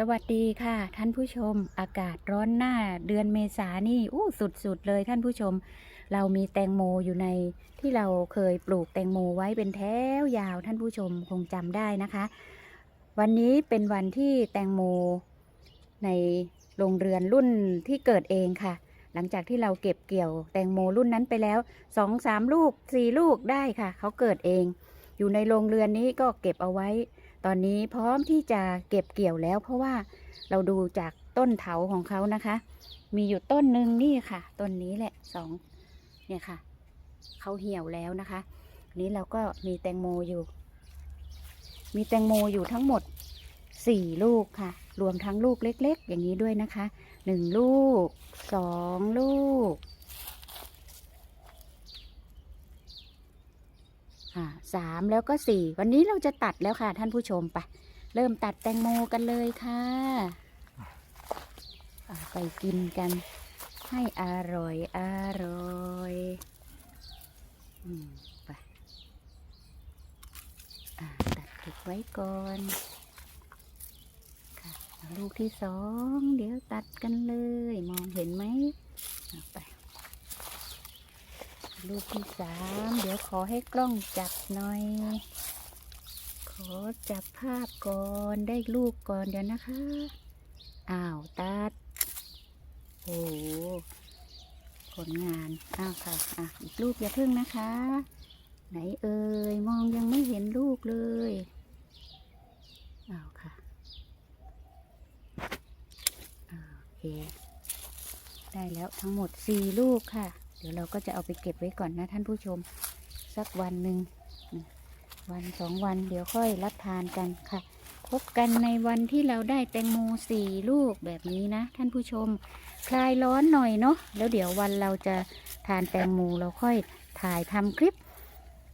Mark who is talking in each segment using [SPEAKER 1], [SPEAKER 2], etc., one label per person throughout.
[SPEAKER 1] สวัสดีค่ะ ท่านผู้ชมอากาศร้อนหน้าเดือนเมษานี่อู้สุดๆเลยท่านผู้ชม เรามีแตงโมอยู่ในที่เราเคยปลูกแตงโมไว้เป็นแถวยาวท่านผู้ชมคงจำได้นะคะ วันนี้เป็นวันที่แตงโมในโรงเรือนรุ่นที่เกิดเองค่ะ หลังจากที่เราเก็บเกี่ยวแตงโมรุ่นนั้นไปแล้วสองสามลูกสี่ลูกได้ค่ะเขาเกิดเอง อยู่ในโรงเรือนนี้ก็เก็บเอาไว้ ตอนนี้พร้อมที่จะเก็บเกี่ยวแล้ว เพราะว่าเราดูจากต้นเถาของเขานะคะ มีอยู่ต้นหนึ่งนี่ค่ะ ต้นนี้แหละสองเนี่ยค่ะ เขาเหี่ยวแล้วนะคะนนี้เราก็มีแตงโมอยู่ มีแตงโมอยู่ทั้งหมดสี่ลูกค่ะ รวมทั้งลูกเล็ก ๆ อย่างนี้ด้วยนะคะหนึ่งลูกสองลูก อ่าสามแล้วก็สี่วันนี้เราจะตัดแล้วค่ะ ท่านผู้ชมไปเริ่มตัดแตงโมกันเลยค่ะไปกินกันให้อร่อยอร่อยอืมไปอตัดเก็บไว้ก่อนค่ะลูกที่สองเดี๋ยวตัดกันเลย มองเห็นไหมเอาไป ลูกที่สามเดี๋ยวขอให้กล้องจับหน่อย ขอจับภาพก่อนได้ลูกก่อนเดี๋ยวนะคะ อ้าวตัด โอ้โหผลงาน อ้าวค่ะ อะ อีกลูกอย่าเพิ่งนะคะ ไหนเอ่ย มองยังไม่เห็นลูกเลย อ้าวค่ะโอเค ได้แล้วทั้งหมดสี่ลูกค่ะ ดี๋ยวเราก็จะเอาไปเก็บไว้ก่อนนะท่านผู้ชมสักวันหนึ่งวันสองวันเดี๋ยวค่อยรับทานกันค่ะ พบกันในวันที่เราได้แตงโมสี่ลูกแบบนี้นะ ท่านผู้ชม คลายร้อนหน่อยเนาะแล้วเดี๋ยววันเราจะทานแตงโมเราค่อยถ่ายทำคลิป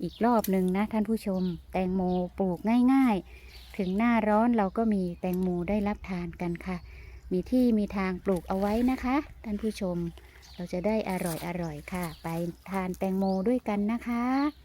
[SPEAKER 1] อีกรอบหนึ่งนะท่านผู้ชม แตงโมปลูกง่ายๆ ถึงหน้าร้อนเราก็มีแตงโมได้รับทานกันค่ะ มีที่มีทางปลูกเอาไว้นะคะ ท่านผู้ชม เราจะได้อร่อยอร่อยค่ะ ไปทานแตงโมด้วยกันนะคะ